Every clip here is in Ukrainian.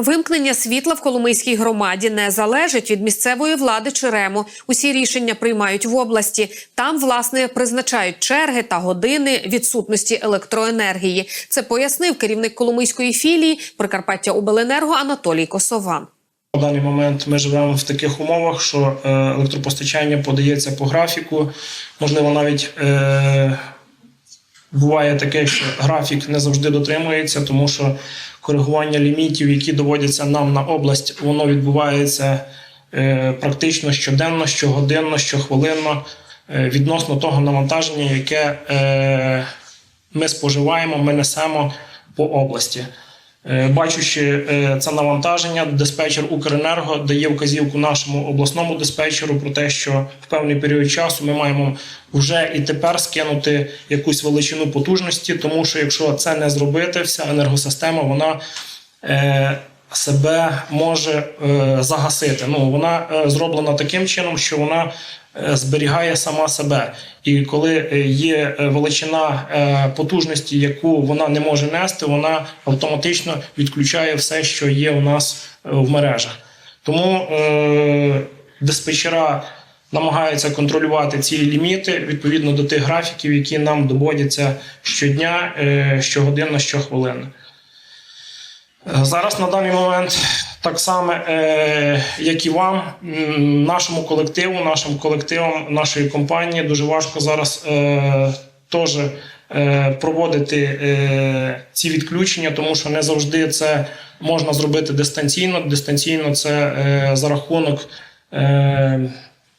Вимкнення світла в Коломийській громаді не залежить від місцевої влади чи рему. Усі рішення приймають в області. Там, власне, призначають черги та години відсутності електроенергії. Це пояснив керівник Коломийської філії Прикарпаття Обленерго Анатолій Косован. На даний момент ми живемо в таких умовах, що е, електропостачання подається по графіку. Можливо, навіть е, буває таке, що графік не завжди дотримується, тому що коригування лімітів, які доводяться нам на область, воно відбувається е, практично щоденно, щогодинно, щохвилинно, е, відносно того навантаження, яке е, ми споживаємо, ми несемо по області. Е, Бачучи е, це навантаження, диспетчер Укренерго дає вказівку нашому обласному диспетчеру про те, що в певний період часу ми маємо вже і тепер скинути якусь величину потужності, тому що якщо це не зробити, вся енергосистема вона е, себе може е, загасити. Ну вона е, зроблена таким чином, що вона е, зберігає сама себе. І коли є величина потужності, яку вона не може нести, вона автоматично відключає все, що є у нас в мережах. Тому е, диспетчера намагаються контролювати ці ліміти відповідно до тих графіків, які нам доводяться щодня, е, щогодинно, щохвилини. Зараз на даний момент так само, е, як і вам, нашому колективу, нашим колективам нашої компанії дуже важко зараз е, теж е, проводити ці відключення, тому що не завжди це можна зробити дистанційно. Дистанційно це за рахунок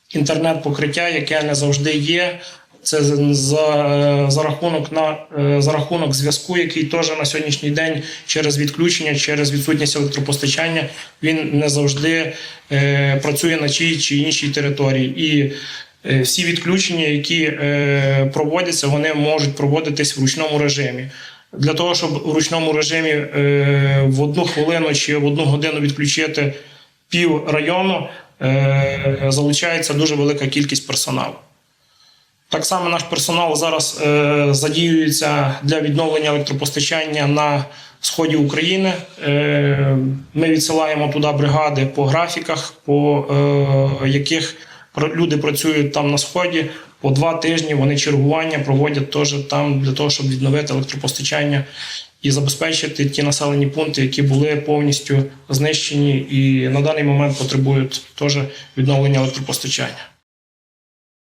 інтернет-покриття, яке не завжди є. Це за, за, за рахунок на е, за рахунок зв'язку, який теж на сьогоднішній день через відключення, через відсутність електропостачання, він не завжди е, працює на чиїй чи іншій території. І е, всі відключення, які е, проводяться, вони можуть проводитись в ручному режимі. Для того, щоб в ручному режимі е, в одну хвилину чи в одну годину відключити пів району, е, залучається дуже велика кількість персоналу. Так само наш персонал зараз е, задіюється для відновлення електропостачання на сході України. Е, ми відсилаємо туди бригади по графіках, по е, яких люди працюють там на сході. По два тижні вони чергування проводять теж там для того, щоб відновити електропостачання і забезпечити ті населені пункти, які були повністю знищені і на даний момент потребують теж відновлення електропостачання.